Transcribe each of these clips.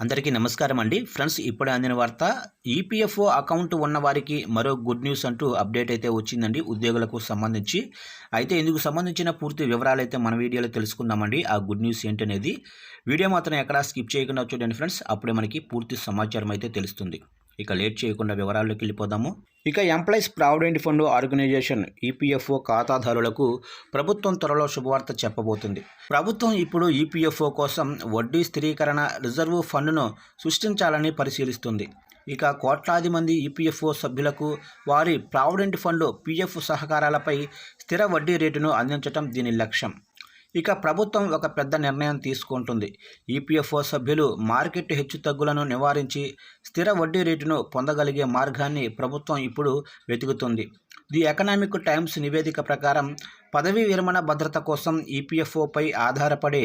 అందరికీ నమస్కారం అండి. ఫ్రెండ్స్ ఇప్పుడే అందిన వార్త ఈపీఎఫ్ఓ అకౌంట్ ఉన్న వారికి మరో గుడ్ న్యూస్ అంటూ అప్డేట్ అయితే వచ్చిందండి ఉద్యోగులకు సంబంధించి. అయితే ఇందుకు సంబంధించిన పూర్తి వివరాలు అయితే మన వీడియోలో తెలుసుకుందామండి. ఆ గుడ్ న్యూస్ ఏంటనేది వీడియో మాత్రం ఎక్కడా స్కిప్ చేయకుండా చూడండి ఫ్రెండ్స్. అప్పుడే మనకి పూర్తి సమాచారం అయితే తెలుస్తుంది. ఇక లేట్ చేయకుండా వివరాల్లోకి వెళ్ళిపోదాము. ఇక employees provident fund organisation EPFO ఖాతాదారులకు ప్రభుత్వం త్వరలో శుభవార్త చెప్పబోతుంది. ప్రభుత్వం ఇప్పుడు ఈపీఎఫ్ఓ కోసం వడ్డీ స్థిరీకరణ రిజర్వ్ ఫండ్ను సృష్టించాలని పరిశీలిస్తుంది. ఇక కోట్లాది మంది ఈపీఎఫ్ఓ సభ్యులకు వారి ప్రావిడెంట్ ఫండ్ పీఎఫ్ సహకారాలపై స్థిర వడ్డీ రేటును అందించడం దీని లక్ష్యం. ఇక ప్రభుత్వం ఒక పెద్ద నిర్ణయం తీసుకుంటుంది. ఈపీఎఫ్ఓ సభ్యులు మార్కెట్ హెచ్చుతగ్గులను నివారించి స్థిర వడ్డీ రేటును పొందగలిగే మార్గాన్ని ప్రభుత్వం ఇప్పుడు వెతుకుతుంది. ది ఎకనామిక్ టైమ్స్ నివేదిక ప్రకారం పదవీ విరమణ భద్రత కోసం ఈపీఎఫ్ఓపై ఆధారపడే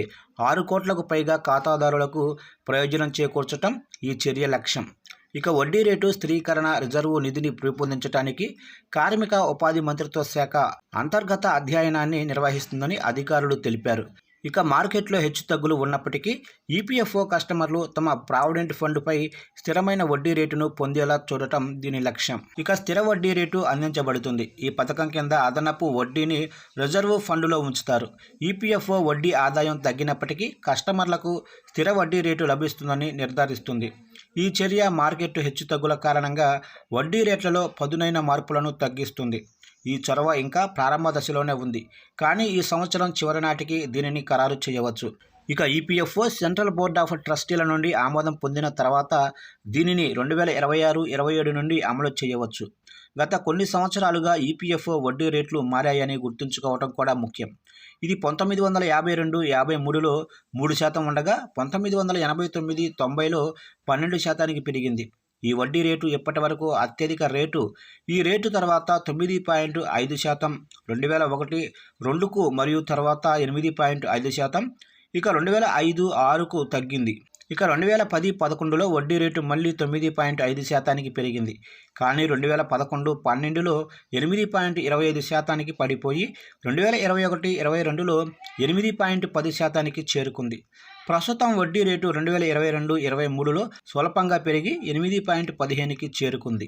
ఆరు కోట్లకు పైగా ఖాతాదారులకు ప్రయోజనం చేకూర్చడం ఈ చర్య లక్ష్యం ఇక వడ్డీ రేటు స్థిరీకరణ రిజర్వు నిధిని రూపొందించడానికి కార్మిక ఉపాధి మంత్రిత్వ శాఖ అంతర్గత అధ్యయనాన్ని నిర్వహిస్తుందని అధికారులు తెలిపారు. ఇక మార్కెట్లో హెచ్చుతగ్గులు ఉన్నప్పటికీ ఈపీఎఫ్ఓ కస్టమర్లు తమ ప్రావిడెంట్ ఫండ్పై స్థిరమైన వడ్డీ రేటును పొందేలా చూడటం దీని లక్ష్యం. ఇక స్థిర వడ్డీ రేటు అందించబడుతుంది. ఈ పథకం కింద అదనపు వడ్డీని రిజర్వ్ ఫండ్లో ఉంచుతారు. ఈపీఎఫ్ఓ వడ్డీ ఆదాయం తగ్గినప్పటికీ కస్టమర్లకు స్థిర వడ్డీ రేటు లభిస్తుందని నిర్ధారిస్తుంది. ఈ చర్య మార్కెట్ హెచ్చుతగ్గుల కారణంగా వడ్డీ రేట్లలో పదునైన మార్పులను తగ్గిస్తుంది. ఈ చొరవ ఇంకా ప్రారంభ దశలోనే ఉంది. కానీ ఈ సంవత్సరం చివరి నాటికి దీనిని ఖరారు చేయవచ్చు. ఇక ఈపీఎఫ్ఓ సెంట్రల్ బోర్డ్ ఆఫ్ ట్రస్టీల నుండి ఆమోదం పొందిన తర్వాత దీనిని రెండు వేల ఇరవై ఆరు ఇరవై ఏడు నుండి అమలు చేయవచ్చు. గత కొన్ని సంవత్సరాలుగా ఈపీఎఫ్ఓ వడ్డీ రేట్లు మారాయని గుర్తుంచుకోవడం కూడా ముఖ్యం. ఇది పంతొమ్మిది వందల యాభై రెండు యాభై మూడులో మూడు శాతం ఉండగా పంతొమ్మిది వందల ఎనభై తొమ్మిది తొంభైలో పన్నెండు శాతానికి పెరిగింది. ఈ వడ్డీ రేటు ఇప్పటి వరకు అత్యధిక రేటు? ఈ రేటు తర్వాత తొమ్మిది పాయింట్ ఐదు శాతం రెండు వేల ఒకటి రెండుకు మరియు తర్వాత ఎనిమిది పాయింట్ ఐదు శాతం. ఇక రెండు వేల ఐదు ఆరుకు తగ్గింది. ఇక రెండు వేల పది పదకొండులో వడ్డీ రేటు మళ్ళీ తొమ్మిది పాయింట్ ఐదు శాతానికి పెరిగింది. కానీ రెండు వేల పదకొండు పన్నెండులో ఎనిమిది పాయింట్ ఇరవై ఐదు శాతానికి పడిపోయి రెండు వేల ఇరవై ఒకటి ఇరవై రెండులో ఎనిమిది పాయింట్ పది శాతానికి చేరుకుంది. ప్రస్తుతం వడ్డీ రేటు రెండు వేల ఇరవై రెండు ఇరవై మూడులో స్వల్పంగా పెరిగి ఎనిమిది పాయింట్ పదిహేనుకి చేరుకుంది.